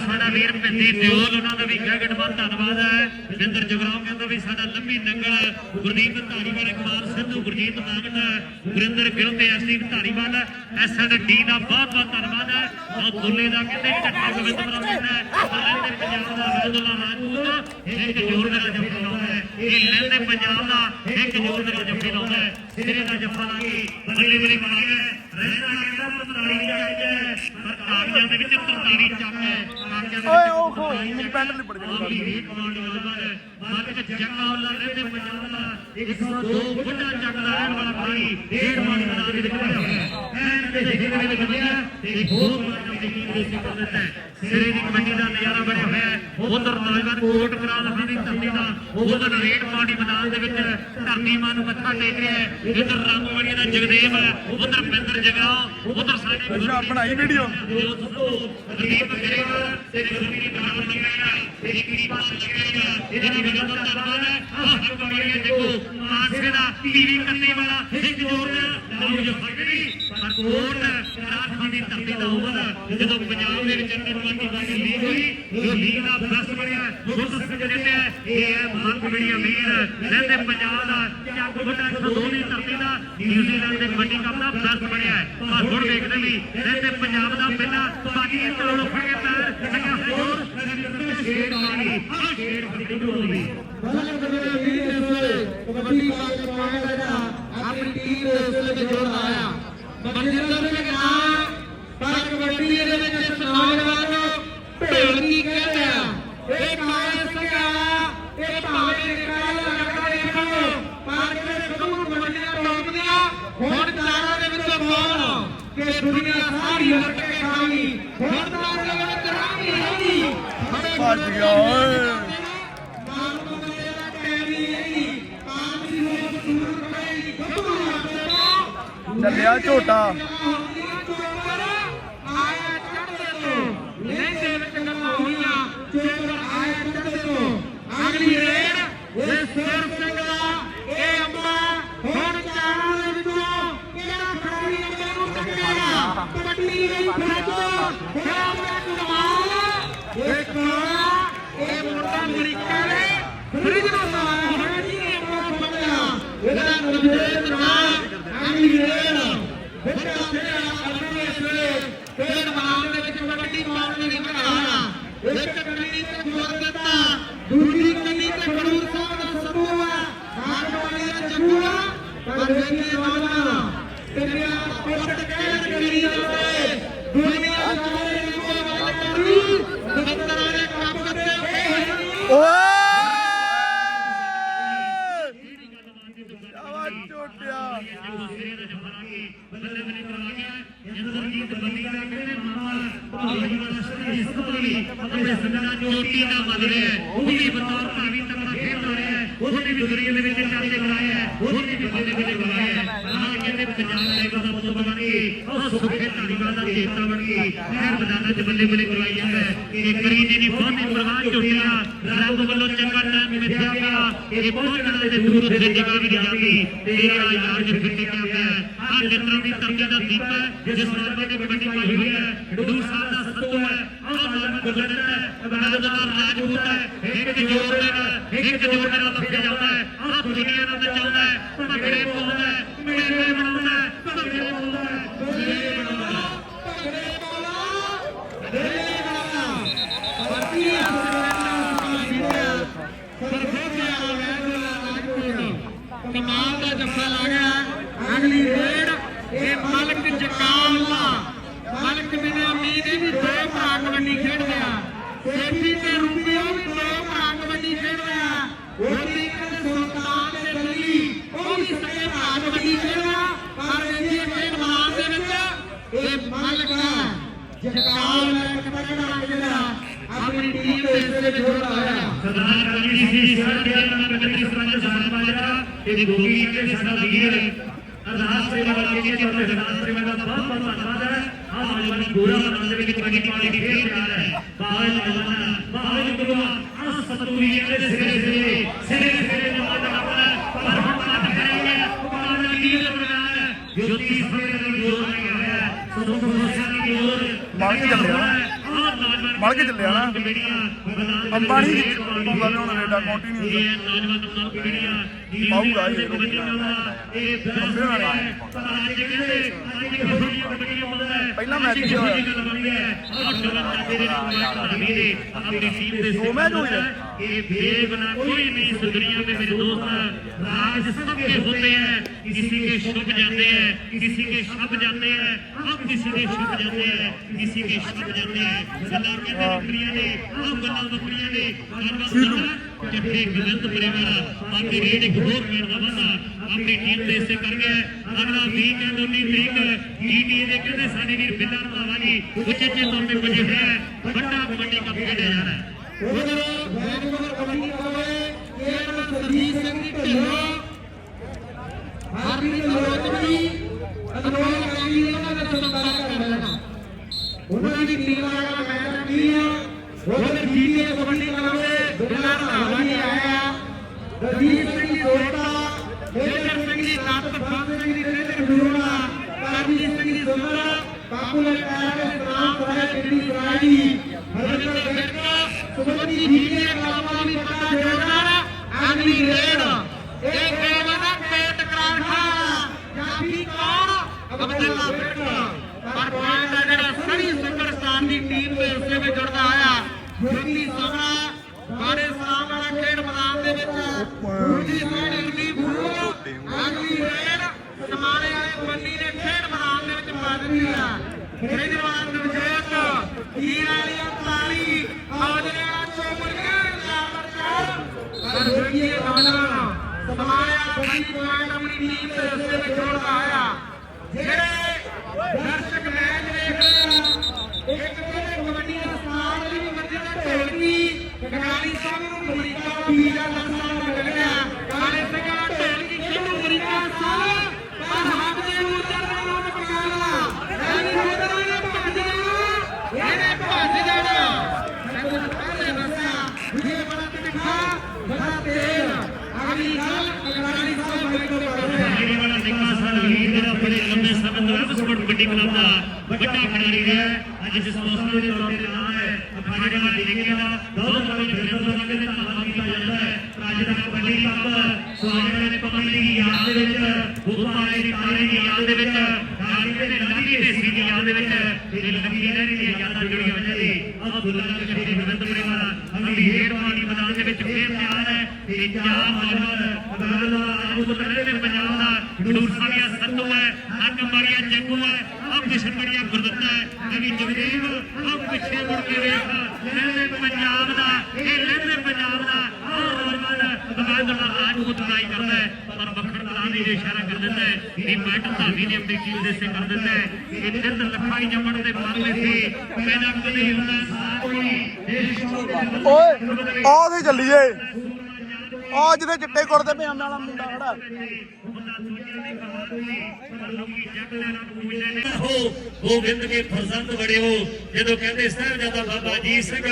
ਸਾਡਾ ਵੀਰ ਪਿੰਦੀ ਦਿਓਲ, ਉਹਨਾਂ ਦਾ ਵੀ ਗਗਨਮਾਨ ਧੰਨਵਾਦ ਹੈ। ਵਿੰਦਰ ਜਗਰਾਉਂ ਕਹਿੰਦਾ ਵੀ ਸਾਡਾ ਲੰਮੀ ਨੰਗਲ ਗੁਰਦੀਪ ਧਾਰੀਵਾਲ, ਇਕਬਾਲ ਸਿੱਧੂ, ਗੁਰਜੀਤ ਮਾਗਟ ਗੁਰਿੰਦਰ ਗਿੱਲ ਤੇ ਐਸਟੀਵ ਧਾਰੀਵਾਲ ਐਸਐਨਡੀ ਦਾ ਬਹੁਤ ਬਹੁਤ ਧੰਨਵਾਦ ਹੈ। ਉਹ ਦੁੱਲੇ ਦਾ ਕਹਿੰਦੇ ਚੱਟਾ ਗੋਬਿੰਦ ਬਰਾਦਰ ਹੈ। ਲੈਂਦੇ ਪੰਜਾਬ ਦਾ ਵੈਦੁੱਲਾ ਰਾਜਪੂਤ ਇੱਕ ਜੋਰ ਮੇਰਾ ਜੱਫੀ ਹੈ। ਇਹ ਲੈਂਦੇ ਪੰਜਾਬ ਦਾ ਇੱਕ ਜੋਰ ਮੇਰਾ ਸਿਰੇ ਦਾ ਜੱਫਾ ਲਾ ਕੇ ਬੱਲੇ ਬੱਲੇ ਪਾ ਗਿਆ ਰਹਿਣਾ ਕਹਿੰਦਾ 45 ਚੱਕ ਹੈ? ਪਰ ਕਾਗਜ਼ਾਂ ਦੇ ਵਿੱਚ 43 ਚੱਕ ਹੈ। ਓਏ ਉਹ ਖੋ ਮੇਰੀ ਪੈਂਟ ਲਿਪੜ ਗਈ ਚ ਜੱਗਾ ਵਾਲਾ ਰਹਿੰਦੇ ਪੰਜਾਬ ਦਾ 102 ਵੱਡਾ ਚੱਕ ਦਾ ਰਹਿਣ ਵਾਲਾ ਭਾਈ ਡੇਢ ਮੈਦਾਨ ਦੇ ਵਿੱਚ ਖੜਿਆ ਐਨ ਦੇ ਦੇਖੇ ਦੇ ਬਣਿਆ ਤੇ ਬਹੁਤ ਮਾਨ ਦੀ ਟੀਮ ਦੇ ਸਿੱਕਰ ਦਿੱਤਾ ਸਿਰੇ ਦੀ ਕਬੱਡੀ ਦਾ ਨਜ਼ਾਰਾ ਬਣਿਆ ਹੋਇਆ ਹੈ। ਉਧਰ ਨੌਜਵਾਨ ਕੋਟ ਕਰਾ ਲਹਾਂ ਦੀ ਧਰਤੀ ਦਾ ਉਧਰ ਰੇਡ ਪਾਰਟੀ ਮੈਦਾਨ ਦੇ ਵਿੱਚ ਧਰਤੀ ਮਾਂ ਨੂੰ ਮੱਥਾ ਟੇਕ ਰਿਹਾ ਹੈ। ਇਧਰ ਰਾਮਵਾੜੀ ਦਾ ਜਗਦੇਵ ਉਧਰ ਬਿੰਦਰ ਜਗਰਾਓ ਉਧਰ ਸਾਡੇ ਅੱਛਾ ਬਣਾਈ ਵੀਡੀਓ ਗਰੀਬ ਗਰੀਬ ਤੇ ਦਾ ਨਾਮ ਲਗਾਇਆ ਤੇ ਕਿਹੜੀ ਬਾਤ ਲਗਾਇਆ ਇਹਦੀ ਗੱਲ ਧੰਨਵਾਦ ਹੈ ਆਹ ਕਬੜੀਆਂ ਦੇਖੋ ਮਾਨਸੇ ਦਾ, ਟੀਵੀ ਕੰਨੀ ਵਾਲਾ, ਇੱਕ ਜੋਰ ਨਾਲ ਜੋ ਫੜਨੀ, ਪਰ ਕੋਟ ਰਾਜਖਾਨ ਦੀ ਧਰਤੀ ਦਾ ਉਮਰ ਜਦੋਂ ਪੰਜਾਬ ਦੇ ਵਿੱਚ ਅੰਦਰ ਕਬੱਡੀ ਦਾ ਲੀਗ ਹੋਈ ਜੋ ਲੀਗ ਦਾ ਪਲੱਸ ਬਣਿਆ ਗੁਰਦ ਜਿੱਤਿਆ ਇਹ ਹੈ ਮਹਾਨ ਕਬੱਡੀ ਅਮੀਰ ਲੈਂਦੇ ਪੰਜਾਬ ਦਾ, ਚੱਕ ਵੱਡਾ 102 ਧਰਤੀ ਦਾ, ਨਿਊਜ਼ੀਲੈਂਡ ਦੇ ਕਬੱਡੀ ਕੱਪ ਦਾ ਪਲੱਸ ਬਣਿਆ। ਪਰ ਹੁਣ ਵੇਖਦੇ ਵੀ ਲੈਂਦੇ ਪੰਜਾਬ ਦਾ ਪਹਿਲਾ ਬਾਕੀ ਇਸ ਤੋਂ ਪੈਰ ਲੱਗਿਆ ਹੋਇਆ ਸ਼ੇਰ ਮਾਰੀ ਆਹ ਸ਼ੇਰ ਕਬੱਡੀ ਹੋ ਗਈ ਬੱਲੇ ਵੀਰ ਇਸ ਕਬੱਡੀ ਪਾ ਦਾ, ਆਪਣੀ ਟੀਮ ਦੇ ਇਸ ਵੇਲੇ ਜੋੜ ਆਇਆ। ਮਨਜਿੰਦਰ ਨੇ ਕਹਾ ਪਰ ਕਬੱਡੀ ਦੇ ਵਿੱਚ ਨੌਜਵਾਨ ਨੂੰ ਕੀ ਕਹਿੰਦੇ ਆ ਇਹ ਕਾਇ ਸਕਿਆ ਇਹ ਭਾਵੇਂ ਨਿਕਾਲ ਲੱਗਦਾ ਦੇਖੋ ਪਰ ਕਿਹੜੇ ਕਬੂਲ ਕਬੱਡੀਆਂ ਟੋਪਦੀਆਂ ਹੁਣ ਚਾਰਾਂ ਦੇ ਵਿੱਚੋਂ ਬੋਲ ਕਿ ਦੁਨੀਆ ਸਾਰੀ ਵਰਤ ਖਾਣੀ ਹੁਣ ਤਾਂ ਅਗਲੇ ਵਿੱਚ ਰਾਮੀ ਹੈਗੀ ਭੱਜ ਗਿਆ, ਓਏ। ਚੱਲਿਆ ਝੋਟਾ ਅਗਲੀ ਰੇਡ ਇਹ ਸੁਰ ਸਿੰਘ ਦਾ ਇਹ ਅੰਬਾ ਹੁਣ ਚਾਰਾਂ ਦੇ ਵਿੱਚੋਂ ਕਿਹੜਾ ਖਿਡਾਰੀ ਅੰਬੇ ਨੂੰ ਟੱਕਰੇਗਾ ਕਬੱਡੀ ਦੀ ਫ਼ਰਕ ਖਿਡਾਰੀਆਂ ਕਮਾਲ ਇਹ ਕੋਲਾ ਇਹ ਮੁੰਡਾ ਅਮਰੀਕਾ ਨੇ ਫਰਿੱਜ ਦਾ ਸਵਾਲ ਹੈ ਜੀ ਇਹ ਅੰਬਾ ਫੜਿਆ ਇਹਦਾ ਨਵਜੋਤ ਨਾਲ ਅਗਲੀ ਰੇਡ ਬੱਚਾ ਸਿਆ ਅਗਲੇ ਸੇ ਤੇਨ ਮਾਮ ਦੇ ਵਿੱਚ ਕਬੱਡੀ ਪਾਉਣ ਦੀ ਬਣਾਇਆ ਇੱਕ ਕੰਨੀ ਤੇ ਜੋਰ ਦਿੱਤਾ ਦੂਜੀ ਕੰਨੀ ਤੇ ਖਡੂਰ ਸਾਹਿਬ ਦਾ ਸਬੂਆ ਖਾਨਵਾਲੀ ਦਾ ਚੱਕੂਆ ਪਰ ਵੇਖੇ ਵਾਲਾ ਤੇਰਿਆ ਕਹਿਣ ਕਰੀ ਜਾਵੇ ਦੁਨੀਆ ਸਾਰੇ ਨੂੰ ਵੱਲ ਕਰੀ ਦਫਤਰਾਂ ਦੇ ਕੰਮ ਤੇ ਇਹ ਓਏ ਆਵਾ ਝੋਟਿਆ ਚੋਟੀ ਦਾ ਮੰਨ ਰਿਹਾ ਹੈ ਉਹ ਵੀ ਬਤੌਰ ਭਾਵੀ ਤਕੜਾ ਖੇਡ ਰਿਹਾ ਹੈ ਉਹਨੇ ਵੀ ਦੁਨੀਆ ਦੇ ਵਿੱਚ ਚਰਚੇ ਕਰਾਏ ਹੈ ਉਹਨੇ ਵੀ ਬੱਲੇ ਬੱਲੇ ਬੁਲਾਏ ਹੈ ਆਹ ਕਹਿੰਦੇ ਪੰਜਾਬ ਲੈਵਲ ਦਾ ਪੁੱਤ ਬਣ ਗਈ ਉਹ ਸੁਖੇ ਧਾਰੀਵਾਲ ਦਾ ਚੇਤਾ ਬਣ ਗਈ। ਖੈਰ ਮੈਦਾਨਾਂ 'ਚ ਬੱਲੇ ਬੱਲੇ ਕਰਵਾਈ ਜਾਂਦਾ ਹੈ। ਇਹ ਕਰੀਨੇ ਦੀ ਫੋਨੀ ਪ੍ਰਵਾਹ ਝੁੱਟਿਆ ਰੱਬ ਵੱਲੋਂ ਚੰਗਾ ਟਾਈਮ ਮਿੱਥਿਆ ਗਿਆ। ਇਹ ਪਹੁੰਚਣ ਦੇ ਦੂਰ ਦੇ ਜਗ੍ਹਾ ਵੀ ਨਹੀਂ ਜਾਂਦੀ। ਤੇਰਾ ਯਾਰ ਜੇ ਫਿੱਟੇ ਕਿਆ ਪਿਆ ਆਹ ਲਿੱਤਰਾਂ ਦੀ ਧਰਤੀ ਦਾ ਦੀਪ ਹੈ, ਜਿਸ ਨਾਲ ਨੇ ਕਬੱਡੀ ਪਾਈ ਹੋਈ ਹੈ। ਖਡੂਰ ਸਾਹਿਬ ਦਾ ਸੱਤੂ ਹੈ। ਆਹ ਹੈ ਅਬਨਾਦ ਰਾਜਪੂਤ ਹੈ ਇੱਕ ਜੋਰ ਨਾਲ ਇੱਕ ਜੋਰ ਨਾਲ ਲੱਭਿਆ ਜਾਂਦਾ ਹੈ ਆਹ ਦੁਨੀਆ ਨੂੰ ਨਚਾਉਂਦਾ ਹੈ ਭੰਗੜੇ ਪਾਉਂਦਾ ਹੈ ਮੇਲੇ ਬਣਾਉਂਦਾ ਹੈ ਭੰਗੜੇ ਪਾਉਂਦਾ ਹੈ ਮੇਲੇ ਬਣਾਉਂਦਾ ਹੈ ਕਮਾਲ ਦਾ ਜੱਫਾ ਲਾ ਗਿਆ। ਅਗਲੀ ਰੇਡ ਇਹ ਮਾਲਕ ਜਕਾਲਾ ਮਲਕ ਬਿਨ ਅਮੀਨ ਇਹ ਵੀ ਦੋ ਭਰਾ ਕਬੱਡੀ ਖੇਡਦੇ ਆ ਸੇਠੀ ਤੇ ਰੂਪੀਓ ਵੀ ਦੋ ਭਰਾ ਕਬੱਡੀ ਖੇਡਦੇ ਆ ਉਹਦੀ ਇੱਕ ਸੁਲਤਾਨ ਤੇ ਦਿੱਲੀ, ਉਹ ਵੀ ਸਕੇ ਭਰਾ ਕਬੱਡੀ ਖੇਡਦਾ ਪਰ ਇਹਦੀ ਖੇਡ ਮੈਦਾਨ ਦੇ ਵਿੱਚ ਇਹ ਮਲਕ ਜਕਾਲ ਇੱਕ ਤਕੜਾ ਜਿਹੜਾ ਆਪਣੀ ਟੀਮ ਦੇ ਇਸ ਵਿੱਚ ਜੋੜ ਆਇਆ ਸਰਦਾਰ ਕਲੀ ਸੀ ਸਾਡੇ ਨਾਲ ਕਲੀ ਸਰਪੰਚ ਸਾਹਿਬ ਵਾਲਾ ਇਹ ਗੋਗੀ ਕੇ ਸਾਡਾ ਵੀਰ ਅਰਦਾਸ ਸੇਵਾ ਵਾਲੀ ਜੀ ਤੇ ਅਰਦਾਸ ਸੇਵਾ ਦਾ ਬਹੁਤ ਬਹੁਤ ਧੰਨਵਾਦ ਹੈ। ਆਹ ਨੌਜਵਾਨ ਗੋਰਾ ਮੈਦਾਨ ਦੇ ਵਿੱਚ ਕਬੱਡੀ ਪਾਉਣ ਦੀ ਖੇਡ ਰਿਹਾ ਹੈ। ਬਾਹਰ ਜਵਾਨਾ ਬਾਹਰ ਗੁਰੂਆ ਆਹ ਦੇ ਸਿਰੇ ਸਿਰੇ ਸਿਰੇ ਸਿਰੇ ਜਵਾਨਾ ਆਪਣਾ ਪਰ ਹੁਣ ਮਾਤ ਕਰਾਂਗੇ ਪਾਣ ਦੀ ਲੀਡ ਬਣਾ ਜੋਤੀ ਸਵੇਰੇ ਦੀ ਜੋਰ ਨਹੀਂ ਆਇਆ ਸੋ ਸੋ ਦੀ ਜੋਰ ਮਾਰ ਕੇ ਚੱਲ ਰਿਹਾ। ਕੇ ਚੱਲਿਆ ਨਾ ਅੰਬਾ ਨਹੀਂ ਪਾਉਂਦਾ ਵੀ ਹੁਣ ਰੇਡਾ ਕੰਟੀਨਿਊ ਇਹ ਨੌਜਵਾਨ ਮਾਂ ਪੀੜੀਆਂ ਪਾਊਗਾ ਇਹ। ਕਬੱਡੀ ਵਾਲਾ ਇਹ ਅੰਬੇ ਵਾਲਾ। ਪਰ ਅੱਜ ਕਹਿੰਦੇ ਅੱਜ ਕਬੱਡੀ ਕਬੱਡੀ ਹੁੰਦਾ ਹੈ ਪਹਿਲਾ ਮੈਚ ਕੀ ਹੋਇਆ? अपनी टीम ਦੇ दो मैच हो गए? ये बेगुनाह कोई नहीं इस दुनिया में मेरे दोस्त राज सबके होते हैं किसी के छुप जाते हैं किसी के छुप जाते हैं हम किसी के छुप जाते हैं किसी के छुप जाते हैं गल्ला कहते बकरियां ने हम गल्ला बकरियां ने ਢਿੱਲੂ ਟਿੱਪੀ ਬਲੰਦ ਪਰਿਵਾਰ ਆਪਣੀ ਰੇਡਿੰਗ ਹੋਰ ਮਿੰਟ ਦਾ ਵਾਧਾ ਆਪਣੀ ਟੀਮ ਦੇ ਹਿੱਸੇ ਕਰ ਗਿਆ ਅਗਲਾ ਵੀਕ ਐਂਡ 19 ਤਰੀਕ ਜੀਟੀਏ ਦੇ ਕਹਿੰਦੇ ਸਾਡੇ ਵੀਰ ਬਿੱਲਾ ਰਵਾਵਾ ਜੀ ਉਚੇਚੇ ਤੌਰ ਤੇ ਪੁੱਜੇ ਹੈ ਵੱਡਾ ਕਬੱਡੀ ਕੱਪ ਖੇਡਿਆ ਜਾ ਰਿਹਾ ਹੈ ਉਧਰ ਵੈਗਨਰ ਕਬੱਡੀ ਵਾਲੇ ਕੇਰਮ ਸਰਜੀਤ ਸਿੰਘ ਦੀ ਢਿੱਲੋਂ ਹਾਰਦਿਕ ਮਲੋਤਮੀ ਅਨੋਲ ਕਾਂਗੀ ਇਹਨਾਂ ਦਾ ਸੰਪਰਕ ਕਰ ਲੈਣਾ ਉਹਨਾਂ ਦੀ ਟੀਮ ਆਇਆ ਮੈਚ ਕੀ ਆ ਉਧਰ ਜੀਤੇ ਕਬੱਡੀ ਕਵੇ ਬਿੱਲਾ ਰਹਾਵਾ ਜੀ ਆਇਆ ਰਜੀਤ ਸਿੰਘ ਦੀ ਦੋਸਤਾ ਮੇਜਰ ਸਿੰਘ ਦੀ ਲੱਤ ਬੰਦ ਸਿੰਘ ਦੀ ਟ੍ਰੇਨਰ ਡੂਰਨਾ ਕਰਜੀਤ ਸਿੰਘ ਦੀ ਸੁਮਰ ਬਾਪੂ ਲਟਾਇਆ ਦੇ ਨਾਮ ਸਰਾਏ ਕਿੰਨੀ ਸਰਾਈ ਹਰਜਿੰਦਰ ਬਿਰਕਾ ਸੁਮਤੀ ਜੀਤੇ ਕਾਮਾਂ ਦੀ ਪਤਾ ਜੋੜਨਾ ਅਗਲੀ ਰੇਡ ਇਹ ਕੇਵਲ ਦਾ ਪੇਟ ਕਰਾਠਾ ਜਾਫੀ ਕੌਣ ਅਬਦੁੱਲਾ ਬਿਰਕਾ ਪਰ ਪੁਆਇੰਟ ਹੈ ਜਿਹੜਾ ਸਣੀ ਸੁਪਰਸਟਾਰ ਦੀ ਟੀਮ ਦੇ ਹਿੱਸੇ ਵਿੱਚ ਜੁੜਦਾ ਆਇਆ ਜੋਤੀ ਸੋਹਣਾ ਬਾਰੇ ਸਲਾਮ ਵਾਲਾ ਖੇਡ ਮੈਦਾਨ ਦੇ ਵਿੱਚ ਦੂਜੀ ਸਾਈਡ ਇੰਡੀ ਬੂਲ ਅਗਲੀ ਰੇਡ ਸਮਾਣੇ ਵਾਲੇ ਮੰਡੀ ਦੇ ਖੇਡ ਮੈਦਾਨ ਦੇ ਵਿੱਚ ਵੱਜ ਰਹੀ ਆ ਕੇਜਰੀਵਾਲ ਨਵਜੋਤ ਹੀਰ ਵਾਲੀ ਤਾਲੀ ਆਜਰੇ ਵਾਲਾ ਚੋਮਰ ਪਰ ਜੋਗੀਏ ਗਾਣਾ ਸਮਾਣੇ ਵਾਲਾ ਬੜੀ ਪੁਆਇੰਟ ਆਪਣੀ ਟੀਮ ਦੇ ਹਿੱਸੇ ਵਿੱਚ ਜੋੜਦਾ ਆਇਆ ਜਿਹੜੇ ਦਰਸ਼ਕ ਮੈਚ ਦੇਖ ਰਹੇ ਆ ਇੱਕ ਕਿਹੜੇ ਕਬੱਡੀ ਦਾ ਸਥਾਨ ਵੀ ਮਰਜ਼ੀ ਢੋਲਕੀ ਕਨਾਲੀ ਸਾਹਿਬ ਨੂੰ ਅਮਰੀਕਾ ਪੀਜ਼ਾ ਲੰਸਾ ਲੱਗਿਆ ਕਾਲੇ ਸਿੰਘਾ ਢੋਲਕੀ ਕਿਹਨੂੰ ਅਮਰੀਕਾ ਸਾਹਿਬ ਪਰ ਹੱਥ ਦੇ ਉੱਤੇ ਨੂੰ ਪਕਾਲਾ ਐਨੀ ਹੋਦਾ ਨੇ ਭੱਜ ਜਾਣਾ ਇਹਨੇ ਭੱਜ ਜਾਣਾ ਮੈਨੂੰ ਪਹਿਲੇ ਦੱਸਿਆ ਇਹ ਬੜਾ ਤਿੱਖਾ ਬੜਾ ਤੇਜ਼ ਅਗਲੀ ਗੱਲ ਕਨਾਲੀ ਸਾਹਿਬ ਮੇਰੇ ਕੋਲ ਕਰ ਰਿਹਾ ਜਿਹੜੇ ਵਾਲਾ ਨਿੱਕਾ ਸਾਲ ਵੀਰ ਜਿਹੜਾ ਬੜੇ ਲੰਬੇ ਸਮੇਂ ਤੋਂ ਵੈਬ ਸਪੋਰਟ ਕਬੱਡੀ ਕਲੱਬ ਦਾ ਵੱਡਾ ਖਿਡਾਰੀ ਰਿਹਾ ਹੈ। ਅੱਜ ਜਿਸ ਹੌਸਲੇ ਦੇ ਤੌਰ ਤੇ ਨਾਮ ਹੈ ਅਖਾੜੇ ਵਾਲਾ ਨਿੱਕੇ ਦਾ ਬਹੁਤ ਸਾਰੇ ਫਿਲਮ ਦਾ ਕਹਿੰਦੇ ਧੰਨਵਾਦ ਕੀਤਾ ਜਾਂਦਾ ਹੈ ਅੱਜ ਦਾ ਕਬੱਡੀ ਕੱਪ ਸਵਾਗਤ ਨੇ ਪਵਨ ਦੀ ਯਾਦ ਦੇ ਵਿੱਚ ਬੁੱਧਾ ਵਾਲੇ ਦੀ ਤਾਰੇ ਦੀ ਯਾਦ ਦੇ ਵਿੱਚ ਗਾਲੀ ਦੇ ਲੱਗੀ ਦੇ ਸੀ ਦੀ ਯਾਦ ਦੇ ਵਿੱਚ ਇਹ ਲੱਗੀ ਦੇ ਦੀਆਂ ਯਾਦਾਂ ਜੁੜੀਆਂ ਹੋਈਆਂ ਨੇ ਆਹ ਦੁੱਲਾ ਦੇ ਸ਼੍ਰੀ ਗੋਬਿੰਦ ਪੁਰੇ ਵਾਲਾ ਅਗਲੀ ਰੇਡ ਵਾਲੀ ਮੈਦਾਨ ਦੇ ਵਿੱਚ ਫੇਰ ਤਿਆਰ ਹੈ ਤੇ ਚਾਰ ਨੌਜਵਾਨ ਅਦਾਲਤ ਦਾ ਆਗੂ ਬਦਲੇ ਦੇ ਪੰਜਾਬ ਦਾ ਖਡੂਰ ਸਾਹਿਬੀਆ ਸੰਧੂ ਹੈ ਹੱਕ ਮਾਰੀਆ ਜੱਗੂ ਹੈ ਆਹ ਕਿਸ਼ਨ ਬੜੀਆ ਗੁਰਦੱਤਾ ਹੈ ਇਹ ਵੀ ਜਗਦੇਵ ਆਹ ਪਿੱਛੇ ਮੁੜ ਕੇ ਵੇਖ ਲਹਿੰਦੇ ਪੰਜਾਬ ਦਾ ਇਹ ਲਹਿੰਦੇ ਪੰਜਾਬ ਦਾ ਆਹ ਨੌਜਵਾਨ ਅਦਾਲਤ ਦਾ ਆਗੂ ਬਦਲਾਈ ਕਰਦਾ ਹੈ ਪਰ ਬੱਖਰ ਦਾ ਦੀ ਇਸ਼ਾਰਾ ਕਰ ਦਿੰਦਾ ਹੈ ਇਹ ਮੈਟ ਧਾਵੀ ਨੇ ਆਪਣੀ ਟੀਮ ਦੇ ਸੇ ਕਰ ਦਿੰਦਾ ਹੈ। ਇਹ ਨਿਰਦ ਲਖਾਈ ਜੰਮਣ ਦੇ ਮਾਮਲੇ ਸੀ। ਪੈਦਾ ਕਦੇ ਹੁੰਦਾ। ਕੋਈ ਓਏ ਆ ਤੇ ਚੱਲੀਏ ਆ ਜਿਹਦੇ ਚਿੱਟੇ ਕੁੜਤੇ ਪਜਾਮੇ ਵਾਲਾ ਮੁੰਡਾ ਖੜਾ ਹੋ। ਗੋਬਿੰਦ ਕੇ ਫਜ਼ੰਦ ਬੜੇ ਹੋ ਜਦੋਂ ਕਹਿੰਦੇ ਸਾਹਿਬਜ਼ਾਦਾ ਬਾਬਾ ਅਜੀਤ ਸਿੰਘ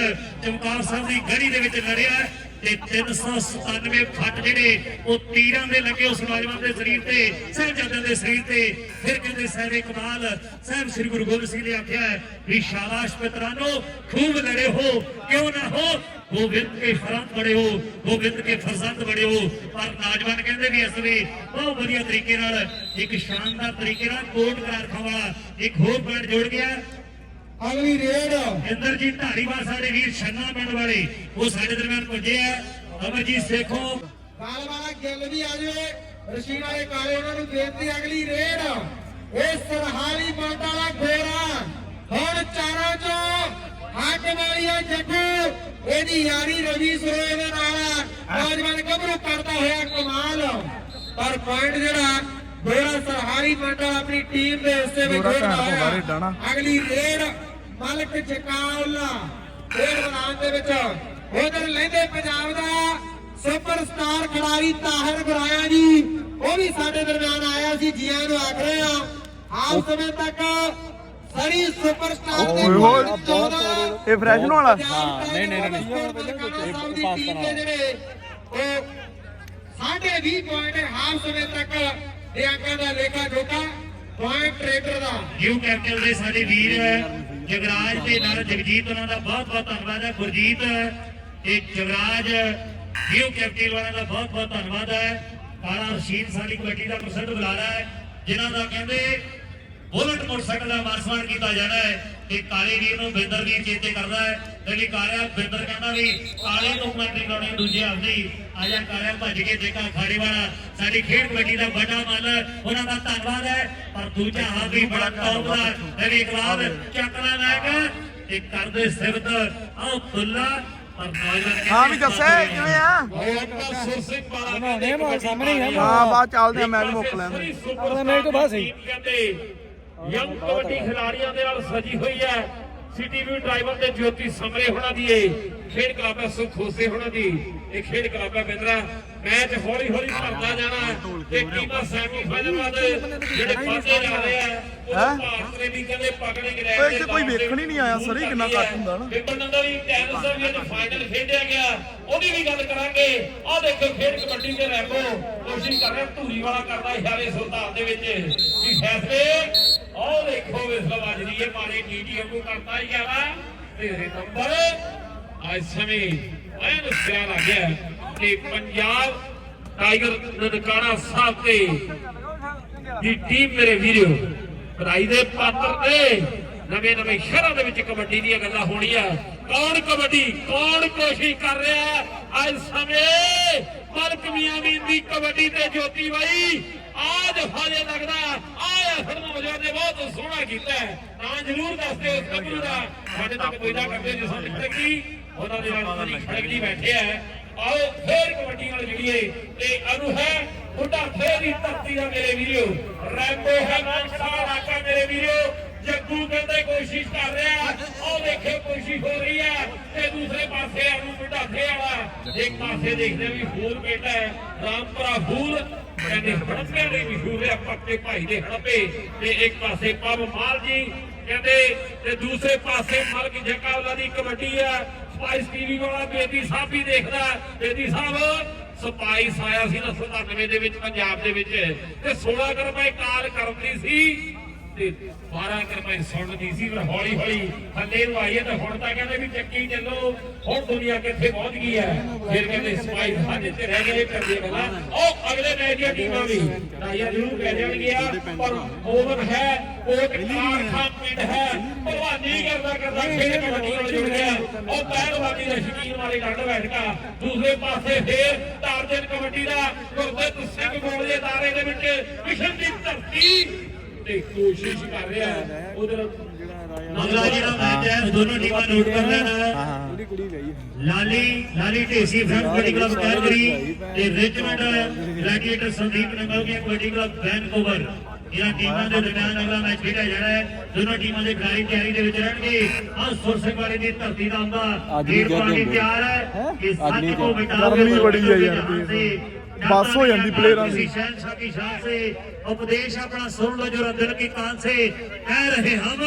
ਚਮਕੌਰ ਸਾਹਿਬ ਦੀ ਗੜੀ ਦੇ ਵਿੱਚ ਲੜਿਆ ਤੇ 397 ਫੱਟ ਜਿਹੜੇ ਉਹ ਤੀਰਾਂ ਦੇ ਲੱਗੇ ਉਸ ਨੌਜਵਾਨ ਦੇ ਸਰੀਰ ਤੇ, ਸਾਹਿਬਜ਼ਾਦਿਆਂ ਦੇ ਸਰੀਰ ਤੇ। ਫਿਰ ਕਹਿੰਦੇ ਸਹਿਰੇ ਕਮਾਲ ਸਾਹਿਬ ਸ੍ਰੀ ਗੁਰੂ ਗੋਬਿੰਦ ਸਿੰਘ ਨੇ ਆਖਿਆ ਵੀ ਸ਼ਾਬਾਸ਼ ਮਿੱਤਰਾਨੋ, ਖੂਬ ਲੜੇ ਹੋ, ਕਿਉਂ ਨਾ ਹੋ? ਗੋਬਿੰਦ ਕੇ ਫਰੰਦ ਬੜੇ ਹੋ, ਗੋਬਿੰਦ ਕੇ ਫਰਜ਼ੰਦ ਬੜੇ ਹੋ। ਪਰ ਨੌਜਵਾਨ ਕਹਿੰਦੇ ਵੀ ਇਸ ਬਹੁਤ ਵਧੀਆ ਤਰੀਕੇ ਨਾਲ, ਇੱਕ ਸ਼ਾਨਦਾਰ ਤਰੀਕੇ ਨਾਲ ਕੋਟ ਕਰਾਰਖਾਂ ਵਾਲਾ ਇੱਕ ਹੋਰ ਪੁਆਇੰਟ ਜੋੜ ਗਿਆ। ਅਗਲੀ ਰੇਡ ਇੰਦਰਜੀਤ ਧਾਰੀਵਾਲ ਸਾਡੇ ਵੀਰ ਛੰਨਾ ਪਿੰਡ ਵਾਲੇ ਉਹ ਸਾਡੇ ਦਰਮਿਆਨ ਪੁੱਜੇ ਆ। ਅਮਰਜੀਤ ਸੇਖੋਂ। ਗਾਲ ਵਾਲਾ ਗਿੱਲ ਵੀ ਆ ਜਾਵੇ। ਰਸ਼ੀਦ ਵਾਲੇ ਕਾਲੇ ਉਹਨਾਂ ਨੂੰ ਬੇਨਤੀ ਅਗਲੀ ਰੇਡ। ਇਹ ਸਰਹਾਲੀ ਬੰਦ ਵਾਲਾ ਗੋਰਾ ਹੁਣ ਚਾਰਾਂ ਚੋਂ ਹੱਕ ਵਾਲੀਆ ਜੱਗੂ। ਇਹਦੀ ਯਾਰੀ ਰਵੀ ਸਰੋਏ ਦੇ ਨਾਲ ਨੌਜਵਾਨ ਗੱਭਰੂ ਕਰਦਾ ਹੋਇਆ ਕਮਾਲ। ਪਰ ਪੁਆਇੰਟ ਜਿਹੜਾ ਗੋਰਾ ਸਰਹਾਲੀ ਬੰਦ ਵਾਲਾ ਆਪਣੀ ਟੀਮ ਦੇ ਹਿੱਸੇ ਵਿੱਚ ਖੇਡਦਾ। ਹੋਇਆ। ਅਗਲੀ ਰੇਡ ਮਲਕ ਜਕਾਉਲਾ ਖੇਡ ਮੈਦਾਨ ਦੇ ਵਿੱਚ ਉਧਰ ਲੈਂਦੇ ਪੰਜਾਬ ਦਾ ਸੁਪਰਸਟਾਰ ਖਿਡਾਰੀ ਤਾਹਿਰ ਗੁਰਾਇਆ ਜੀ। ਉਹ ਵੀ ਸਾਡੇ ਦਰਮਿਆਨ ਆਇਆ ਸੀ ਜੀਆਂ ਨੂੰ ਆਖ ਰਹੇ ਆ। ਆਪ ਸਮੇਂ ਤੱਕ ਸਰੀ ਸੁਪਰਸਟਾਰ ਦੇ point 14 ਇਹ ਫਰੈਸ਼ਨ ਵਾਲਾ? ਹਾਂ ਨਹੀਂ ਨਹੀਂ ਨਹੀਂ। ਇਹ ਪਾਸ ਜਿਹੜੇ ਉਹ ਸਾਢੇ 20 ਪੁਆਇੰਟ ਹਾਫ ਸਮੇਂ ਤੱਕ ਇਹ ਅੰਕਾਂ ਦਾ ਲੇਖਾ ਜੋਖਾ ਪੁਆਇੰਟ ਟ੍ਰੇਡਰ ਦਾ। ਨਿਊ ਕੈਪਟਨ ਦੇ ਸਾਡੇ ਵੀਰ ਜਗਰਾਜ ਤੇ ਨਾਲ ਜਗਜੀਤ ਉਹਨਾਂ ਦਾ ਬਹੁਤ ਬਹੁਤ ਧੰਨਵਾਦ ਹੈ। ਗੁਰਜੀਤ ਤੇ ਜਗਰਾਜ, ਜੀਓ ਕੈਪਟਨ ਵਾਲਿਆਂ ਦਾ ਬਹੁਤ ਬਹੁਤ ਧੰਨਵਾਦ ਹੈ। ਕਾਲਾ ਰਸ਼ੀਦ ਸਾਡੀ ਕਮੇਟੀ ਦਾ ਪ੍ਰਸਿੱਧ ਬੁਲਾਰਾ ਹੈ, ਜਿਨ੍ਹਾਂ ਦਾ ਕਹਿੰਦੇ ਬੁਲਟ ਮੋਟਰਸਾਈਕਲ ਦਾ ਮਾਰਸਮਾਨ ਕੀਤਾ ਜਾਣਾ ਹੈ ਤੇ ਕਾਲੇ ਵੀਰ ਨੂੰ ਬਿੰਦਰ ਵੀਰ ਚੇਤੇ ਕਰਦਾ ਹੈ। ਤੇ ਵੀ ਕਾਲਿਆ ਬਿੰਦਰ ਕਹਿੰਦਾ ਵੀ ਕਾਲੇ ਨੂੰ ਮੈਂ ਨਹੀਂ ਲਾਉਣੀ ਦੂਜੇ ਆਪਦੀ ਆਜਾ ਕਾਲਿਆ ਭੱਜ ਕੇ ਦੇਖਾ ਖਾੜੇ ਵਾਲਾ। ਸਾਡੀ ਖੇਡ ਕਮੇਟੀ ਦਾ ਵੱਡਾ ਮਨ ਉਹਨਾਂ ਦਾ ਧੰਨਵਾਦ ਹੈ। ਪਰ ਦੂਜਾ ਹਾਲ ਵੀ ਬੜਾ ਟੌਪ ਦਾ ਤੇ ਵੀ ਇਕਬਾਲ ਚੱਕਣਾ ਲੈ ਕੇ ਤੇ ਕਰਦੇ ਸਿਫਤ ਆਹ ਤੁੱਲਾ ਹਾਂ ਵੀ ਦੱਸੇ ਕਿਵੇਂ ਆ? ਬਣਾਉਣੇ ਮਾਲ ਸਾਹਮਣੇ ਹੀ ਆ। ਹਾਂ ਬਾਅਦ ਚੱਲਦੇ ਆ ਮੈਂ ਵੀ ਮੁੱਕ ਲੈਂਦਾ। ਅਗਲੇ ਮੈਚ ਤੋਂ ਬਾਅਦ ਸਹੀ। ਯੰਗ ਕਬੱਡੀ ਖਿਡਾਰੀਆਂ ਦੇ ਨਾਲ ਸਜੀ ਹੋਈ ਹੈ। ਸਿਟੀ ਵੀ ਡਰਾਈਵਰ ਤੇ ਜੋਤੀ ਸਮਰੇ ਹੋਣਾ ਦੀ ਇਹ ਖੇਡ ਕਲੱਬ ਹੈ ਸੁਖ ਖੋਸੇ ਹੋਣਾ ਦੀ। ਇਹ ਖੇਡ ਕਲੱਬ ਹੈ ਬਿੰਦਰਾ ਮੈਚ ਹੌਲੀ ਹੌਲੀ ਭਰਦਾ ਜਾਣਾ ਤੇ ਟੀਮਾਂ ਸੈਮੀਫਾਈਨਲ ਵਾਲੇ ਜਿਹੜੇ ਪਹੁੰਚੇ ਜਾ ਰਹੇ ਆ ਉਹ? ਭਾਰਤ ਨੇ ਵੀ ਕਹਿੰਦੇ ਪਕੜੇ ਗਏ ਇੱਥੇ ਕੋਈ ਵੇਖਣ ਹੀ ਨਹੀਂ ਆਇਆ, ਸਰ, ਇਹ ਕਿੰਨਾ ਇਕੱਠ ਹੁੰਦਾ ਨਾ। ਵਿੰਬਲਡਨ ਦਾ ਵੀ ਟੈਨਿਸ ਦਾ ਵੀ ਅੱਜ ਫਾਈਨਲ ਖੇਡਿਆ ਗਿਆ। ਉਹਦੀ ਵੀ ਗੱਲ ਕਰਾਂਗੇ। ਆਹ ਦੇਖੋ ਖੇਡ ਕਬੱਡੀ ਦੇ ਰੈਂਬੋ ਕੋਸ਼ਿਸ਼ ਕਰ ਰਿਹਾ ਧੂਰੀ ਵਾਲਾ ਕਰਦਾ ਇਸ਼ਾਰੇ ਸੁਲਤਾਨ ਦੇ ਵਿੱਚ। ਵੀ ਫੈਸਲੇ ਆਹ ਦੇਖੋ ਵਿਸਲ ਵੱਜਦੀ ਹੈ ਮਾਰੇ ਟੀਟੀਐਮ ਨੂੰ ਕਰਤਾ ਹੀ ਗਿਆਰਾ ਤੇਰੇ ਨੰਬਰ ਅੱਜ ਸਮੇਂ ਐਨ ਸਿਆਲ ਆ ਗਿਆ ਤੇ ਪੰਜਾਬ ਟਾਈਗਰ ਦੀ ਟੀਮ ਮੇਰੇ ਵੀਰੋ ਭਰਾਈ ਦੇ ਪਾਤਰ ਤੇ ਨਵੇਂ ਨਵੇਂ ਸ਼ਹਿਰਾਂ ਦੇ ਵਿੱਚ ਕਬੱਡੀ ਦੀਆਂ ਗੱਲਾਂ ਹੋਣੀਆਂ। ਕੌਣ ਕਬੱਡੀ, ਕੌਣ ਕੋਸ਼ਿਸ਼ ਕਰ ਰਿਹਾ ਅੱਜ ਸਮੇਂ ਮਲਕ ਮੀਆਂ ਦੀ ਕਬੱਡੀ ਤੇ ਜੋਤੀ ਬਾਈ ਆਜ ਹਾਲੇ ਲੱਗਦਾ ਆਇਆ ਫਿਰ ਨੌਜਵਾਨ ਨੇ ਬਹੁਤ ਸੋਹਣਾ ਕੀਤਾ। ਨਾਂ ਜ਼ਰੂਰ ਦੱਸ ਦਿਓ ਉਸ ਗੱਭਰੂ ਦਾ। ਸਾਡੇ ਤੱਕ ਕੋਈ ਨਾ ਕਰਦੇ ਜਿਸ ਨੂੰ ਲਿਖਣਗੀ ਉਹਨਾਂ ਦੇ ਨਾਲ ਦੀ ਖੜਕਦੀ ਬੈਠੇ ਆ ਆਓ ਫੇਰ ਕਬੱਡੀ ਨਾਲ ਜੁੜੀਏ ਤੇ ਅਨੂ ਹੈ ਬੁੱਢਾ ਫੇਰ ਹੀ ਧਰਤੀ ਦਾ ਮੇਰੇ ਵੀਰੋ। ਰੈਂਬੋ ਹੈ ਮਾਨਸਾ ਇਲਾਕਾ ਮੇਰੇ ਵੀਰੋ। ਜੱਗੂ ਕਹਿੰਦੇ ਕੋਸ਼ਿਸ਼ ਕਰ ਰਿਹਾ। ਉਹ ਦੇਖੇ ਕੋਸ਼ਿਸ਼ ਹੋ ਰਹੀ ਹੈ ਤੇ ਦੂਸਰੇ ਪਾਸੇ ਅਨੂ ਬੁੱਢਾ ਫੇ ਵਾਲਾ। ਇੱਕ ਪਾਸੇ ਦੇਖਦੇ ਵੀ ਫੂਲ ਬੇਟਾ ਹੈ ਰਾਮਪੁਰਾ ਫੂਲ। ਕਹਿੰਦੇ ਹੜਪੇ ਦੇ ਮਸ਼ਹੂਰ ਹੈ ਪੱਕੇ ਭਾਈ ਦੇ ਹੜਪੇ ਤੇ ਇੱਕ ਪਾਸੇ ਪਬ ਮਾਲ ਜੀ ਕਹਿੰਦੇ ਤੇ ਦੂਸਰੇ ਪਾਸੇ ਮਲਕ ਜੱਕਾ ਉਹਨਾਂ ਦੀ ਕਬੱਡੀ ਆ। ਸਪਾਈਸ ਟੀਵੀ ਵਾਲਾ ਬੇਦੀ ਸਾਹਿਬ ਵੀ ਦੇਖਦਾ। ਬੇਦੀ ਸਾਹਿਬ ਸਪਾਈਸ ਆਇਆ ਸੀ ਨਾ 97 ਦੇ ਵਿੱਚ, ਪੰਜਾਬ ਦੇ ਵਿੱਚ। ਤੇ 16 ਰੁਪਏ ਕਾਲ ਕਰਦੀ ਸੀ। ਤੇ 12 ਰੁਪਏ ਸੁਣਦੀ ਸੀ ਪਰ ਹੌਲੀ ਹੌਲੀ ਥੱਲੇ ਨੂੰ ਆਈ ਹੈ ਹੁਣ ਤਾਂ ਕਹਿੰਦੇ ਵੀ ਚੱਕੀ ਚੱਲੋ, ਹੁਣ ਦੁਨੀਆ ਕਿੱਥੇ ਪਹੁੰਚ ਗਈ ਹੈ? ਫਿਰ ਕਹਿੰਦੇ ਸਪਾਈਸ ਸਾਡੇ ਤੇ ਰਹਿ ਗਏ ਕਰਦੇ ਗੱਲਾਂ। ਉਹ ਅਗਲੇ ਮੈਚ ਦੀਆਂ ਟੀਮਾਂ ਵੀ। ਰਾਇਆ ਜ਼ਰੂਰ ਕਹਿ ਜਾਣਗੀਆਂ, ਪਰ ਓਵਰ ਹੈ, ਕੋਟ ਕਾਰਖਾਨ ਪਿੰਡ ਹੈ, ਭਲਵਾਨੀ ਕਰਦਾ ਕਰਦਾ ਖੇਡ ਕਬੱਡੀ ਨਾਲ ਜੁੜ ਗਿਆ। ਉਹ ਪਹਿਲਵਾਨੀ ਦੇ ਸ਼ਕੀਨ ਵਾਲੀ ਲੰਡ ਬੈਠਕਾ। ਦੂਸਰੇ ਪਾਸੇ ਫੇਰ ਟਾਰਜਨ ਕਬੱਡੀ ਦਾ ਗੁਰਦੇਵ ਸਿੰਘ ਗੋਲ ਦੇ ਦਾਰੇ ਦੇ ਵਿੱਚ ਮਿਸ਼ਨ ਦੀ ਧਰਤੀ। ਤੇ ਕੋਸ਼ਿਸ਼ ਕਰ ਰਿਹਾ ਹੈ ਉਧਰ ਅਗਲਾ ਜਿਹੜਾ ਮੈਚ ਹੈ ਦੋਨੋਂ ਟੀਮਾਂ ਨੋਟ ਕਰ ਲੈਣਾ ਕੁੜੀ ਕੁੜੀ ਗਈ Lali Lali Dhesi friend kabaddi club Calgary ਤੇ ਰਿਚਮੰਡ ਗਲੈਡੀਏਟਰ ਸੰਦੀਪ ਨੰਗਲ ਕੇ ਕਬੱਡੀ ਕਲੱਬ ਵੈਨਕੂਵਰ ਇਹਨਾਂ ਟੀਮਾਂ ਦੇ ਦਰਮਿਆਨ ਅਗਲਾ ਮੈਚ ਖੇਡਿਆ ਜਾਣਾ ਹੈ। ਦੋਨੋਂ ਟੀਮਾਂ ਦੇ ਖਿਡਾਰੀ ਤਿਆਰੀ ਦੇ ਵਿੱਚ ਰਹਿਣਗੇ। ਆਹ ਸੁਰ ਸਿੰਘ ਵਾਲੇ ਦੀ ਧਰਤੀ ਦਾ ਨਹੀਂ ਗੇੜ ਪਾਣੀ ਤਿਆਰ ਹੈ ਕਿ ਸੱਚ ਕੋ ਗਰਮੀ ਬੜੀ ਹੈ ਯਾਰ बस हो जाती प्लेयर की शहनशाह की शान से उपदेश अपना सुन लो जरा दिल की कान से कह रहे हम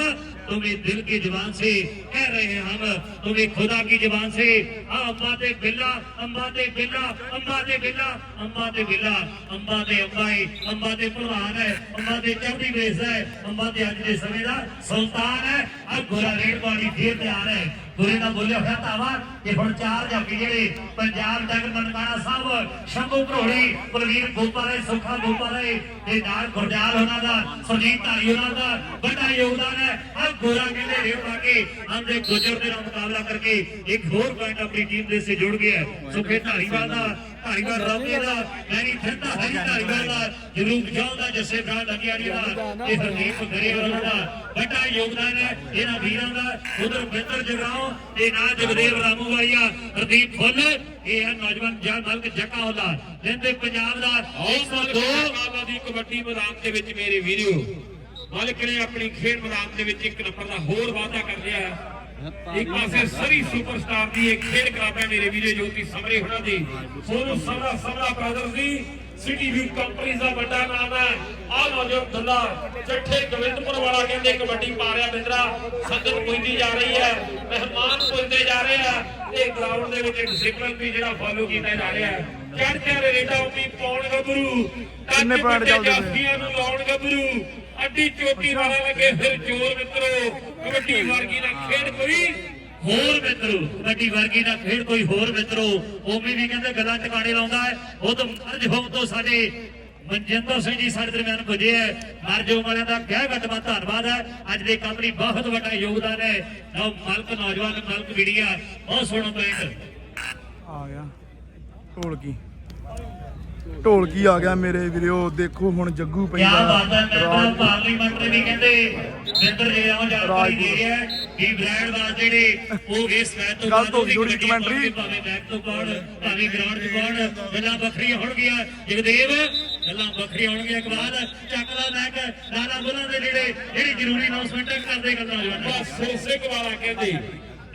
तुम्हें दिल की जबान से कह रहे हम तुम्हें खुदा की जबान से अम्बा दे बिल्ला अम्बा दे बिल्ला अम्बा दे बिल्ला अम्बा दे बिल्ला अम्बा दे अम्बाई अम्बा दे प्रधान है अम्बा दे चौथी बेस है अम्बा दे अज के समय का सुल्तान है अब घोड़ा रेड वाली फिर तैयार है ਗੁਰੇ ਦਾ ਬੋਲਿਆ ਹੋਇਆ, ਧਾਵਾ ਕਿ ਹੁਣ ਚਾਰ ਜਾਫੀ ਜਿਹੜੇ ਪੰਜਾਬ ਜਗ ਨਨਕਾਣਾ ਸਾਹਿਬ, ਸ਼ੰਭੂ ਘਰੋੜੀ ਬਲਵੀਰ ਗੋਪਾਲੇ, ਸੁੱਖਾ ਗੋਪਾਲੇ ਤੇ ਨਾਲ ਗੁਰਜਾਲ ਉਹਨਾਂ ਦਾ ਸੁਜੀਤ ਧਾਰੀ ਉਹਨਾਂ ਦਾ, ਵੱਡਾ ਯੋਗਦਾਨ ਹੈ। ਆ ਗੋਰਾ ਕਹਿੰਦੇ ਰੇਵ ਲਾ ਕੇ ਆਂਦੇ ਗੁਜਰ ਦੇ ਨਾਲ ਮੁਕਾਬਲਾ ਕਰਕੇ ਇੱਕ ਹੋਰ ਪੁਆਇੰਟ ਆਪਣੀ ਟੀਮ ਦੇ ਸੇ ਜੁੜ ਗਿਆ ਸੁਖੇ ਧਾਰੀਵਾਲ ਦਾ, ਧਾਰੀਵਾਲ ਰੌਕੇ ਦਾ ਮੈਨੀ ਠੰਡਾ ਹਰੀ ਧਾਰੀਵਾਲ ਦਾ, ਜਰੂਰ ਜੌਂ ਦਾ ਜੱਸੇ ਬਰਾੜ ਲੰਗਿਆੜੀ ਦਾ ਤੇ ਹਰਦੀਪ ਗਰੇਵਾਲ ਦਾ। ਯੋਗਦਾਨ ਹੈ ਇਹਨਾਂ ਵੀਰਾਂ ਦਾ ਉਧਰ ਬਿੰਦਰ ਜਗਰਾਓ ਤੇ ਨਾਲ ਜਗਦੇਵ ਰਾਮੂ ਵਾਲੀਆ ਹਰਦੀਪ ਫੁੱਲ ਇਹ ਹੈ ਨੌਜਵਾਨ ਜਨ ਮਲਕ ਜੱਕਾ ਹੁੰਦਾ ਜਿੰਦੇ ਪੰਜਾਬ ਦਾ 102 ਸਾਲਾਂ ਦੀ ਕਬੱਡੀ ਮੈਦਾਨ ਦੇ ਵਿੱਚ ਮੇਰੇ ਵੀਰੋ। ਮਾਲਕ ਨੇ ਆਪਣੀ ਖੇਡ ਮੈਦਾਨ ਦੇ ਵਿੱਚ ਇੱਕ ਨੰਬਰ ਦਾ ਹੋਰ ਵਾਅਦਾ ਕਰ ਲਿਆ ਹੈ। ਇੱਕ ਪਾਸੇ ਸਰੀ ਸੁਪਰਸਟਾਰ ਦੀ ਇੱਕ ਖੇਡ ਕਲੱਬ ਹੈ ਮੇਰੇ ਵੀਰੇ ਜੋਤੀ ਸਮਰੇ ਹੋਣਾ ਦੀ। ਸੋਨੂੰ ਸਮਰਾ ਸਮਰਾ ਬ੍ਰਦਰਸ ਦੀ ਸਿਟੀ ਵਿਊ ਕੰਪਨੀ ਦਾ ਵੱਡਾ ਨਾਮ ਹੈ। ਆਹ ਨੌਜਵਾਨ ਦੱਲਾ ਚੱਠੇ ਗੋਬਿੰਦਪੁਰ ਵਾਲਾ ਕਹਿੰਦੇ ਕਬੱਡੀ ਪਾ ਰਿਹਾ ਬਿੰਦਰਾ। ਸੰਗਤ ਪੁੱਜਦੀ ਜਾ ਰਹੀ ਹੈ ਮਹਿਮਾਨ ਪੁੱਜਦੇ ਜਾ ਰਹੇ ਆ ਤੇ ਗਰਾਊਂਡ ਦੇ ਵਿੱਚ ਡਿਸਪਲਿਨ ਵੀ ਜਿਹੜਾ ਫਾਲੋ ਕੀਤਾ ਜਾ ਰਿਹਾ ਹੈ। ਚੜ ਚੜ ਰੇਡਾ ਉਮੀ ਪਾਉਣ ਗੱਭਰੂ। ਕਿੰਨੇ ਪੁਆਇੰਟ ਚੱਲਦੇ? ਜਾਫੀਆਂ ਨੂੰ ਲਾਉਣ ਗੱਭਰੂ। ਅੱਡੀ ਚੋਟੀ ਵਾਲਾ ਲੱਗੇ ਫਿਰ ਜੋਰ ਮਿੱਤਰੋ। ਕਬੱਡੀ ਵਰਗੀ ਨਾਲ ਖੇਡ ਕੋਈ। ਹੋਰ ਮਿੱਤਰੋ ਕਬੱਡੀ ਵਰਗੀ ਦਾ ਖੇਡ ਕੋਈ ਹੋਰ ਮਿੱਤਰੋ ਓਮੀ ਵੀ ਕਹਿੰਦੇ ਗੱਲਾਂ ਟਿਕਾਣੇ ਲਾਉਂਦਾ ਹੈ। ਉਹ ਤੋਂ ਅਰਜ ਹੋਮ ਤੋਂ ਸਾਡੇ ਮਨਜਿੰਦਰ ਸਿੰਘ ਜੀ ਸਾਡੇ ਦਰਮਿਆਨ ਪੁੱਜੇ ਹੈ। ਮਰਜੋ ਵਾਲਿਆਂ ਦਾ ਕਹਿ ਘਟਵਾ ਧੰਨਵਾਦ ਹੈ। ਅੱਜ ਦੇ ਕੰਮ ਲਈ ਬਹੁਤ ਵੱਡਾ ਯੋਗਦਾਨ ਹੈ। ਲਓ ਮਲਕ ਨੌਜਵਾਨ ਮਲਕ ਵੀਡੀਆ ਬਹੁਤ ਸੋਹਣਾ ਪੁਆਇੰਟ ਆ ਗਿਆ। ਢੋਲਕੀ ਢੋਲਕੀ ਆ ਗਿਆ ਮੇਰੇ ਵੀਰੋ ਦੇਖੋ ਹੁਣ ਜੱਗੂ ਕਿਆ ਬਾਤ ਹੈ ਪੈਂਦਾ ਮੈਂਬਰ ਪਾਰਲੀਮੈਂਟ ਨੇ ਵੀ ਕਹਿੰਦੇ ਬਿੰਦਰ ਜਿਹੜਾਂ ਜਾਣਕਾਰੀ ਦੇ ਰਿਹਾ ਹੈ ਕਿ ਬਲੈਂਡ ਵਾਲ ਜਿਹੜੇ ਉਹ ਇਸ ਮੈਚ ਤੋਂ ਗਲਤ ਹੋ ਗਈ ਉਹਦੀ ਥੋੜੀ ਕਬੱਡੀ commentary। ਭਾਵੇਂ ਬੈਕ ਤੋਂ ਪਾਉਣ ਭਾਵੇਂ ਗਰਾਊਂਡ ਤੋਂ ਪਾਉਣ ਗੱਲਾਂ ਵੱਖਰੀਆਂ ਹੋਣਗੀਆਂ। ਜਗਦੇਵ ਗੱਲਾਂ ਵੱਖਰੀਆਂ ਹੋਣਗੀਆਂ। ਇੱਕ ਬਾਅਦ ਚੱਕਦਾ ਮੈਕ ਲਾਲਾ ਬੁੱਲਾਂ ਦੇ ਜਿਹੜੇ ਜਿਹੜੀ ਜ਼ਰੂਰੀ ਅਨਾਉਂਸਮੈਂਟ ਕਰਦੇ ਗੱਲਾਂ ਜਵਾਨਾਂ ਬਸ ਸਿਰ ਸਿੰਘ ਵਾਲਾ ਕਹਿੰਦੇ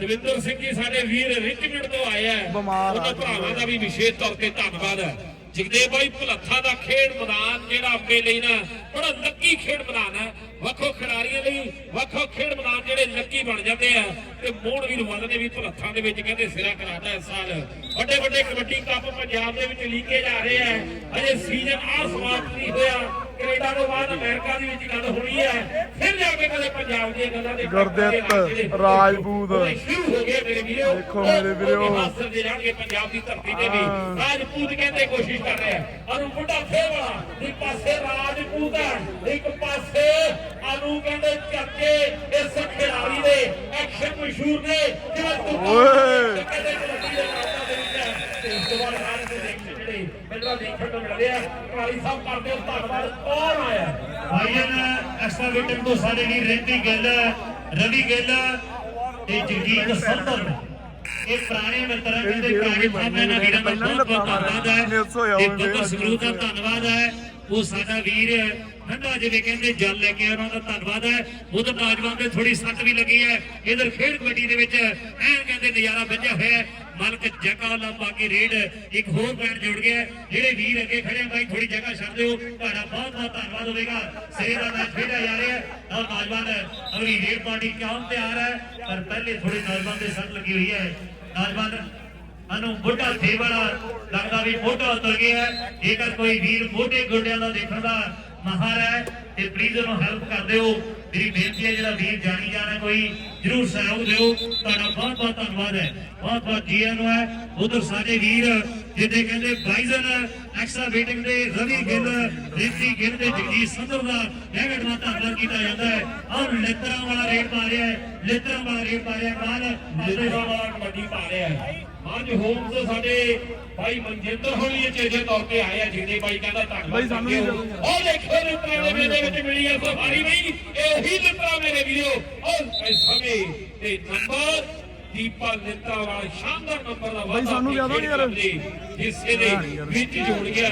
ਦਵਿੰਦਰ ਸਿੰਘ ਜੀ ਸਾਡੇ ਵੀਰ ਰਿਚਮੰਡ ਤੋਂ ਆਏ ਆ। ਬਿਮਾਰ ਆ। ਉਹਨਾਂ ਭਰਾਵਾਂ ਦਾ ਵੀ ਵਿਸ਼ੇਸ਼ ਤੌਰ ਤੇ ਧੰਨਵਾਦ ਹੈ ਜਗਦੇਵ ਭਾਈ ਭੁਲੱਥਾ ਦਾ ਖੇਡ ਮੈਦਾਨ ਜਿਹੜਾ ਅੱਗੇ ਲਈ ਨਾ ਬੜਾ ਲੱਕੀ ਖੇਡ ਮੈਦਾਨ ਹੈ ਵੱਖੋ ਖਿਡਾਰੀਆਂ ਲਈ, ਵੱਖੋ ਖੇਡ ਮੈਦਾਨ ਜਿਹੜੇ ਲੱਕੀ ਬਣ ਜਾਂਦੇ ਆ, ਤੇ ਮੋਹਨ ਵੀ ਵੱਲ ਨੇ ਵੀ ਭੁਲੱਥਾ ਦੇ ਵਿੱਚ ਕਹਿੰਦੇ ਸਿਰਾ ਕਰਾਤਾ ਇਸ ਸਾਲ। ਵੱਡੇ ਵੱਡੇ ਕਬੱਡੀ ਕੱਪ ਪੰਜਾਬ ਦੇ ਵਿੱਚ ਲੀਕੇ ਜਾ ਰਹੇ ਆ। ਅਜੇ ਸੀਜ਼ਨ ਆ ਸਮਾਪਤ ਨਹੀਂ ਹੋਇਆ। ਕੈਨੇਡਾ ਤੋਂ ਬਾਅਦ ਅਮਰੀਕਾ ਦੇ ਵਿੱਚ ਗੱਲ ਹੋਣੀ ਹੈ ਫਿਰ ਜਾ ਕੇ ਕਦੇ ਪੰਜਾਬ ਦੀਆਂ ਗੱਲਾਂ ਦੇ ਗੁਰਦਿੱਤ, ਰਾਜਪੂਤ। ਸ਼ੁਰੂ ਹੋ ਗਏ ਮੇਰੇ ਵੀਰੋ ਦੇਖੋ ਮੇਰੇ ਵੀਰੋ। ਹਾਸਲ ਦੇ ਜਾਣਗੇ ਪੰਜਾਬ ਦੀ ਧਰਤੀ ਤੇ ਵੀ ਹਾਂ। ਰਾਜਪੂਤ ਕਹਿੰਦੇ ਕੋਸ਼ਿਸ਼ ਕਰ ਰਹੇ ਆ ਅਨੂ ਬੁੱਢਾ ਫੇਰ ਵਾਲਾ ਇੱਕ ਪਾਸੇ ਰਾਜਪੂਤ ਹੈ ਇੱਕ ਪਾਸੇ ਅਨੂ ਕਹਿੰਦੇ ਚਾਚੇ ਇਸ ਖਿਡਾਰੀ ਦੇ ਐਕਸ਼ਨ ਮਸ਼ਹੂਰ ਨੇ ਜਿਹੜਾ ਤੂੰ ਓਏ। ਕਹਿੰਦੇ ਕਬੱਡੀ ਦੇ ਮੈਦਾਨ ਦੇ ਵਿੱਚ ਹੈ ਤੇ ਬਾਅਦ ਦੇ ਦੇਖੇ ਜਿਹੜੇ ਮੈਨੂੰ ਦੇਖਣ ਨੂੰ ਮਿਲਦੇ ਆ ਕਾਲੀ ਸਾਹਿਬ ਕਰਦੇ ਹੋ ਧੰਨਵਾਦ ਕੌਣ ਆਇਆ? ਭਾਈਨ ਐਕਸਟਰਾ ਵੇਟਰ ਤੋਂ ਸਾਡੇ ਵੀਰ ਰਹਿੰਦੀ ਗਿੱਲ ਰਵੀ ਗਿੱਲ ਤੇ ਜਗਜੀਤ ਸੰਧਰ ਇਹ ਪੁਰਾਣੇ ਮਿੱਤਰਾਂ ਕਹਿੰਦੇ ਪੁਰਾਣੇ ਸਾਹਿਬ ਇਹਨਾਂ ਵੀਰਾਂ ਦਾ ਬਹੁਤ ਬਹੁਤ ਧੰਨਵਾਦ ਹੈ ਤੇ ਬੱਬਰ ਸੰਗਰੂਰ ਦਾ ਧੰਨਵਾਦ ਹੈ ਉਹ ਸਾਡਾ ਵੀਰ ਹੰਡਾ ਜਿਵੇਂ ਕਹਿੰਦੇ ਜਲ ਲੈ ਕੇ ਉਹਨਾਂ ਦਾ ਧੰਨਵਾਦ ਹੈ ਉਧਰ ਨੌਜਵਾਨ ਦੇ ਥੋੜੀ ਸੱਟ ਵੀ ਲੱਗੀ ਹੈ ਇਧਰ ਖੇਡ ਕਬੱਡੀ ਦੇ ਵਿੱਚ ਐਨ ਕਹਿੰਦੇ ਨਜ਼ਾਰਾ ਵੱਜਿਆ ਹੋਇਆ। ਹੈ ਮਲਕ ਜਗਾ ਲੰਬਾ ਕੇ ਰੇਡ ਇੱਕ ਹੋਰ ਪੁਆਇੰਟ ਜੁੜ ਗਿਆ। ਜਿਹੜੇ ਵੀਰ ਅੱਗੇ ਖੜੇ ਆ, ਬਾਈ ਥੋੜੀ ਜਗ੍ਹਾ ਛੱਡ ਦਿਓ। ਤੁਹਾਡਾ ਬਹੁਤ ਬਹੁਤ ਧੰਨਵਾਦ ਹੋਵੇਗਾ। ਸਿਰੇ ਦਾ ਮੈਚ ਖੇਡਿਆ ਜਾ ਰਿਹਾ। ਔਰ ਨੌਜਵਾਨ, ਅਗਲੀ ਰੇਡ ਪਾਰਟੀ ਕਿਉਂ ਤਿਆਰ ਹੈ? ਪਰ ਪਹਿਲੇ ਥੋੜੀ ਨੌਜਵਾਨ ਦੇ ਸੱਟ ਲੱਗੀ ਹੋਈ ਹੈ। ਨੌਜਵਾਨ, ਅਨੂ ਬੁੱਢਾ ਥੇ ਲੱਗਦਾ ਵੀ ਮੋਢਾ ਉਤਰ ਗਿਆ ਹੈ। ਜੇਕਰ ਕੋਈ ਵੀਰ ਮੋਢੇ ਗੋਡਿਆਂ ਦਾ ਦੇਖਣ ਦਾ ਮਾਹਰ ਹੈ, ਤੇ ਪਲੀਜ਼ ਉਹਨੂੰ ਹੈਲਪ ਕਰ ਦਿਓ। ਮੇਰੀ ਬੇਨਤੀ ਹੈ, ਜਿਹੜਾ ਵੀਰ ਜਾਣੀ ਜਾਣਾ ਕੋਈ ਜਰੂਰ ਸਹਿਯੋਗ ਦਿਓ। ਤੁਹਾਡਾ ਬਹੁਤ ਬਹੁਤ ਧੰਨਵਾਦ ਹੈ। ਬਹੁਤ ਬਹੁਤ ਜੀ ਨੂੰ ਹੈ। ਉਧਰ ਸਾਡੇ ਵੀਰ ਜਿੱਦੇ ਕਹਿੰਦੇ ਬਾਈਜ਼ਨ ਐਕਸਟਰਾ ਵੇਟਿੰਗ ਦੇ ਰਵੀ ਗਿੱਲ ਰਿੰਤੀ ਗਿੱਲ ਤੇ ਜਗਜੀਤ ਸੰਧੂ ਦਾ ਗਹਿਗੜ ਦਾ ਧੰਨਵਾਦ ਕੀਤਾ ਜਾਂਦਾ ਹੈ। ਔਰ ਲਿੱਤਰਾਂ ਵਾਲਾ ਰੇਟ ਪਾ ਰਿਹਾ ਹੈ। ਲਿੱਤਰਾਂ ਵਾਲਾ ਰੇਟ ਪਾ ਰਿਹਾ ਬਾਅਦ ਜਿਹੜਾ ਵਾਲਾ ਕਬੱਡੀ ਪਾ ਰਿਹਾ ਹੈ। ਅੱਜ ਹੋਮ ਤੋਂ ਸਾਡੇ ਭਾਈ ਮਨਜਿੰਦਰ ਹੋਣੀ ਚੇਜੇ ਤੌਰ ਤੇ ਆਏ ਆ ਜਿਹਦੇ ਭਾਈ ਕਹਿੰਦਾ ਧੰਨਵਾਦ ਬਾਈ ਸਾਨੂੰ। ਉਹ ਦੇਖੋ ਲਿੱਤਰਾਂ ਦੇ ਮੇਲੇ ਵਿੱਚ ਮਿਲੀ ਆ ਸਫਾਰੀ ਨਹੀਂ ਇਹ ਲਿੱਤਰਾਂ ਮੇਰੇ ਵੀਰੋ ਉਹ ਇਸ ਸਮੇਂ ਤੇ ਨੰਬਰ ਦੀਪਾ ਲਿੱਤਰਾਂ ਵਾਲਾ ਸ਼ਾਨਦਾਰ ਨੰਬਰ ਦਾ ਵਾਅਦਾ ਸਾਨੂੰ ਵੀ ਆਦਾ ਨੀ ਯਾਰ। ਹਿੱਸੇ ਦੇ ਵਿੱਚ ਜੁੜ ਗਿਆ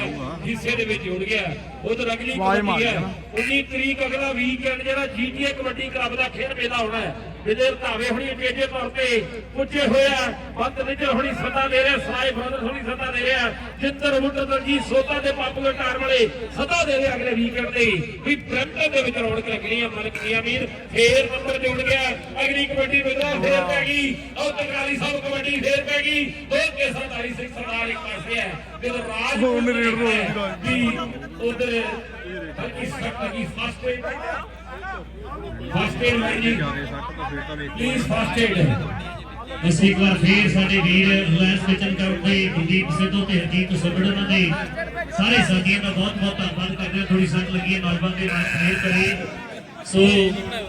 ਹਿੱਸੇ ਦੇ ਵਿੱਚ ਜੁੜ ਗਿਆ ਉਧਰ ਅਗਲੀ ਕਬੱਡੀ ਹੈ ਦੇਣਾ। 19 ਤਰੀਕ ਅਗਲਾ ਵੀਕਐਂਡ ਜਿਹੜਾ ਜੀਟੀਏ ਕਬੱਡੀ ਕਲੱਬ ਦਾ ਖੇਡ ਮੇਲਾ ਹੋਣਾ ਹੈ ਜਿਹਦੇ ਧਾਵੇ ਹੁਣੀ ਤੇਜੇ ਤੌਰ ਤੇ ਪੁੱਜੇ ਹੋਇਆ ਬੰਦ ਨਿਜਰ ਹੁਣੀ ਸੱਦਾ ਦੇ ਰਿਹਾ ਸਾਈ ਬ੍ਰਦਰ ਹੁਣੀ ਸੱਦਾ ਦੇ ਰਿਹਾ। ਜਿੰਦਰ ਮੁੰਡਰ ਦਰਜੀ ਸੋਤਾ ਦੇ ਪਾਪੂਲਰ ਟਾਰ ਵਾਲੇ ਸੱਦਾ ਦੇ ਰਿਹਾ ਅਗਲੇ ਵੀਕਐਂਡ ਤੇ। ਵੀ ਬ੍ਰੈਂਟਨ ਦੇ ਵਿੱਚ ਰੌਣਕ ਲੱਗਣੀ ਹੈ ਮਲਕ ਦੀਆਂ ਵੀਰ ਫੇਰ ਨੰਬਰ ਜੁੜ ਗਿਆ। ਅਗਲੀ ਕਬੱਡੀ ਮੇਲਾ ਫੇਰ ਪੈ ਗਈ। ਉਹ ਤਕਰਾਲੀ ਸਾਹਿਬ ਕਬੱਡੀ ਫੇਰ ਪੈ ਗਈ। ਦੋ ਕੇ ਸਰਦਾਰੀ ਸਿੰਘ ਸਰਦਾਰ ਇੱਕ ਪਾਸੇ ਹੈ ਤੇ ਰਾਜ ਹੁਣ ਰੇਡ ਰੋਲ ਦੀ ਉਧਰ ਬਲਕਿ ਸੱਟ ਲੱਗੀ ਫਸਟ ਏਡ ਫਸਟ ਏਡ ਲਾਈ ਜੀ ਪਲੀਜ਼ ਫਸਟ ਏਡ ਇਸ ਇੱਕ ਵਾਰ ਫੇਰ ਸਾਡੇ ਵੀਰ ਰਿਲਾਇੰਸ ਕਿਚਨ ਕਾਊਂਟ ਦੇ ਗੁਰਦੀਪ ਸਿੱਧੂ ਤੇ ਹਰਜੀਤ ਸੁਬੜ ਉਹਨਾਂ ਦੇ ਸਾਰੇ ਸਾਥੀਆਂ ਦਾ ਬਹੁਤ ਬਹੁਤ ਧੰਨਵਾਦ ਕਰਦੇ ਹਾਂ ਥੋੜੀ ਸੱਟ ਲੱਗੀ ਹੈ ਨੌਜਵਾਨ ਦੇ ਨਾਲ ਫੇਰ ਕਰੇ ਸੋ